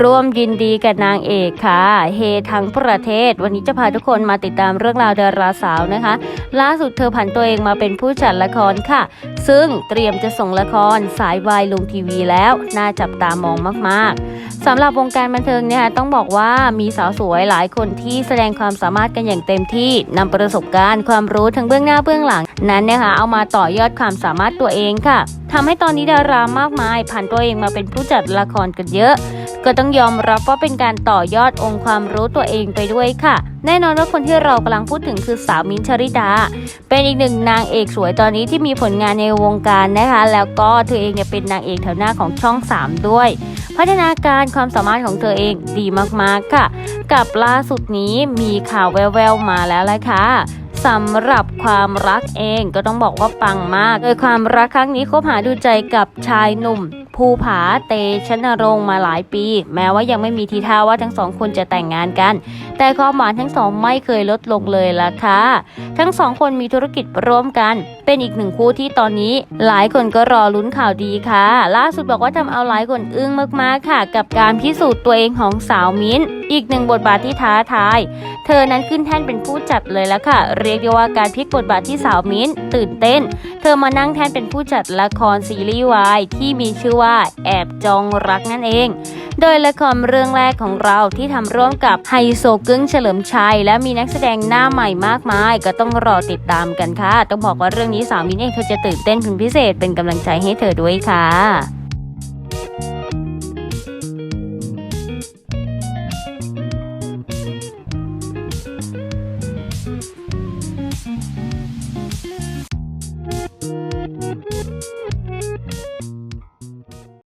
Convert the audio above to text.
ร่วมยินดีกับนางเอกค่ะ เฮทั้งประเทศ วันนี้จะพาทุกคนมาติดตามเรื่องราวดาราสาวนะคะ ล่าสุดเธอผันตัวเองมาเป็นผู้จัดละครค่ะ ซึ่งเตรียมจะส่งละครสายวายลงทีวีแล้ว น่าจับตามองมากๆสำหรับวงการบันเทิงเนี่ยต้องบอกว่ามีสาวสวยหลายคนที่แสดงความสามารถกันอย่างเต็มที่นำประสบการณ์ความรู้ทั้งเบื้องหน้าเบื้องหลัง นั้นเนยคะเอามาต่อยอดความสามารถตัวเองค่ะทำให้ตอนนี้ดารามากมายผ่านตัวเองมาเป็นผู้จัดละครกันเยอะ ก็ต้องยอมรับว่าเป็นการต่อยอดองค์ความรู้ตัวเองไปด้วยค่ะ แน่นอนว่าคนที่เรากำลังพูดถึงคือสาวมิ้นชริดา เป็นอีกหนึ่งนางเอกสวยตอนนี้ที่มีผลงานในวงการนะคะ แล้วก็เธอเองเนี่ยเป็นนางเอกแถวหน้าของช่อง 3 ด้วย พัฒนาการความสามารถของเธอเองดีมากๆค่ะ กับล่าสุดนี้มีข่าวแววๆมาแล้วแหละค่ะสำหรับความรักเองก็ต้องบอกว่าปังมาก โดยความรักครั้งนี้คบหาดูใจกับชายหนุ่ม ภูผาเตชนรงมาหลายปี แม้ว่ายังไม่มีทีท่าว่าทั้งสองคนจะแต่งงานกัน แต่ความหวานทั้งสองไม่เคยลดลงเลยล่ะค่ะ ทั้งสองคนมีธุรกิจร่วมกัน เป็นอีกหนึ่งคู่ที่ตอนนี้ หลายคนก็รอลุ้นข่าวดีค่ะ ล่าสุดบอกว่าทำเอาหลายคนอึ้งมากๆค่ะ กับการพิสูจน์ตัวเองของสาวมิ้น อีกหนึ่งบทบาทที่ท้าทาย เธอนั้นขึ้นแท่นเป็นผู้จัดเลยแล้วค่ะ เรียกได้ว่าการพลิกบทบาทที่สาวมิ้นตื่นเต้น เธอมานั่งแท่นเป็นผู้จัดละครซีรีส์วายที่มีชื่อว่า่าแอบจองรักนั่นเอง โดยละครเรื่องแรกของเราที่ทำร่วมกับไฮโซกึ้งเฉลิมชัย และมีนักแสดงหน้าใหม่มากมาย ก็ต้องรอติดตามกันค่ะ ต้องบอกว่าเรื่องนี้สาวมินเองเธอจะตื่นเต้นเป็นพิเศษเป็นกำลังใจให้เธอด้วยค่ะ